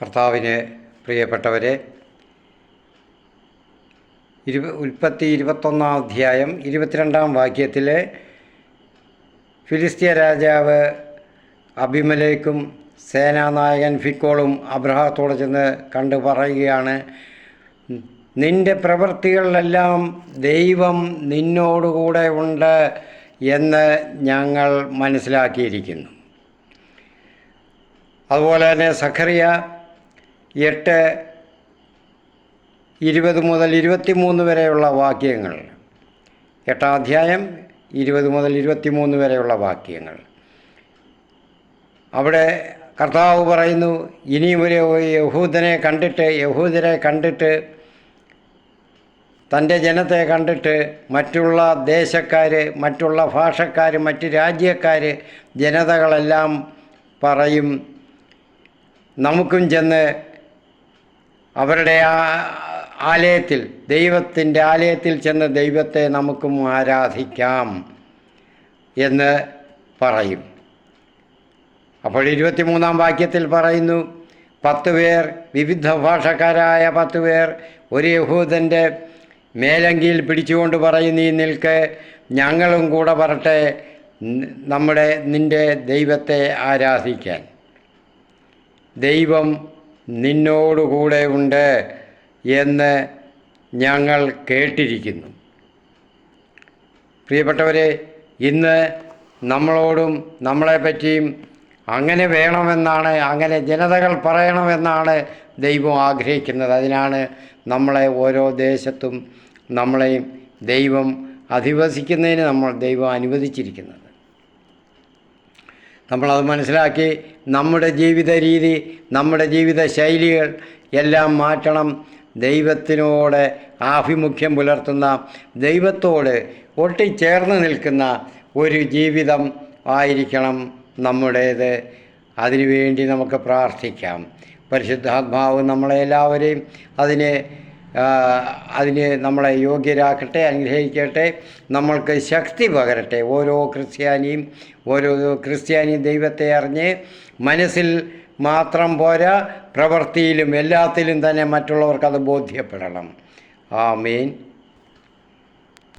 കർത്താവിന് പ്രിയപ്പെട്ടവരെ ഇരു ഉൽപ്പത്തി ഇരുപത്തൊന്നാം അധ്യായം ഇരുപത്തിരണ്ടാം വാക്യത്തിൽ ഫിലിസ്തീയ രാജാവ് അഭിമലേക്കും സേനാനായകൻ ഫിക്കോളും അബ്രഹത്തോട് ചെന്ന് കണ്ടു പറയുകയാണ് നിന്റെ പ്രവൃത്തികളിലെല്ലാം ദൈവം നിന്നോടുകൂടെ ഉണ്ട് എന്ന് ഞങ്ങൾ മനസ്സിലാക്കിയിരിക്കുന്നു. അതുപോലെ തന്നെ സഖറിയ എട്ട് ഇരുപത് മുതൽ ഇരുപത്തിമൂന്ന് വരെയുള്ള വാക്യങ്ങൾ. എട്ടാം അധ്യായം ഇരുപത് മുതൽ ഇരുപത്തിമൂന്ന് വരെയുള്ള വാക്യങ്ങൾ. അവിടെ കർത്താവ് പറയുന്നു ഇനിയും ഒരു യഹൂദനെ കണ്ടിട്ട് യഹൂദരെ കണ്ടിട്ട് തന്റെ ജനത്തെ കണ്ടിട്ട് മറ്റുള്ള ദേശക്കാർ മറ്റുള്ള ഭാഷക്കാർ മറ്റ് രാജ്യക്കാർ ജനതകളെല്ലാം പറയും നമുക്കും ചെന്ന് അവരുടെ ആ ആലയത്തിൽ ദൈവത്തിന്റെ ആലയത്തിൽ ചെന്ന് ദൈവത്തെ നമുക്കും ആരാധിക്കാം എന്ന് പറയും. അപ്പോൾ ഇരുപത്തിമൂന്നാം വാക്യത്തിൽ പറയുന്നു പത്ത് പേർ വിവിധ ഭാഷക്കാരായ പത്ത് പേർ ഒരു യഹൂദന്റെ മേലങ്കിയിൽ പിടിച്ചുകൊണ്ട് പറയുന്നു നിൽക്ക് ഞങ്ങളും കൂടെ പറട്ടെ നമ്മുടെ നിന്റെ ദൈവത്തെ ആരാധിക്കാൻ. ദൈവം നിന്നോടുകൂടെ ഉണ്ട് എന്ന് ഞങ്ങൾ കേട്ടിരിക്കുന്നു. പ്രിയപ്പെട്ടവരെ ഇന്ന് നമ്മളോടും നമ്മളെപ്പറ്റിയും അങ്ങനെ വേണമെന്നാണ് അങ്ങനെ ജനതകൾ പറയണമെന്നാണ് ദൈവം ആഗ്രഹിക്കുന്നത്. അതിനാണ് നമ്മളെ ഓരോ ദേശത്തും നമ്മളെയും ദൈവം അധിവസിക്കുന്നതിന് നമ്മൾ ദൈവം അനുവദിച്ചിരിക്കുന്നത്. നമ്മളത് മനസ്സിലാക്കി നമ്മുടെ ജീവിത രീതി നമ്മുടെ ജീവിത ശൈലികൾ എല്ലാം മാറ്റണം. ദൈവത്തിനോട് ആഭിമുഖ്യം പുലർത്തുന്ന ദൈവത്തോട് ഒട്ടിച്ചേർന്ന് നിൽക്കുന്ന ഒരു ജീവിതം ആയിരിക്കണം നമ്മുടേത്. അതിനുവേണ്ടി നമുക്ക് പ്രാർത്ഥിക്കാം. പരിശുദ്ധാത്മാവ് നമ്മളെല്ലാവരെയും അതിനെ അതിന് നമ്മളെ യോഗ്യരാക്കട്ടെ അനുഗ്രഹിക്കട്ടെ നമ്മൾക്ക് ശക്തി പകരട്ടെ. ഓരോ ക്രിസ്ത്യാനിയും ഓരോ ക്രിസ്ത്യാനി ദൈവത്തെ അറിഞ്ഞ് മനസ്സിൽ മാത്രം പോരാ പ്രവൃത്തിയിലും എല്ലാത്തിലും തന്നെ മറ്റുള്ളവർക്കത് ബോധ്യപ്പെടണം. ആമീൻ.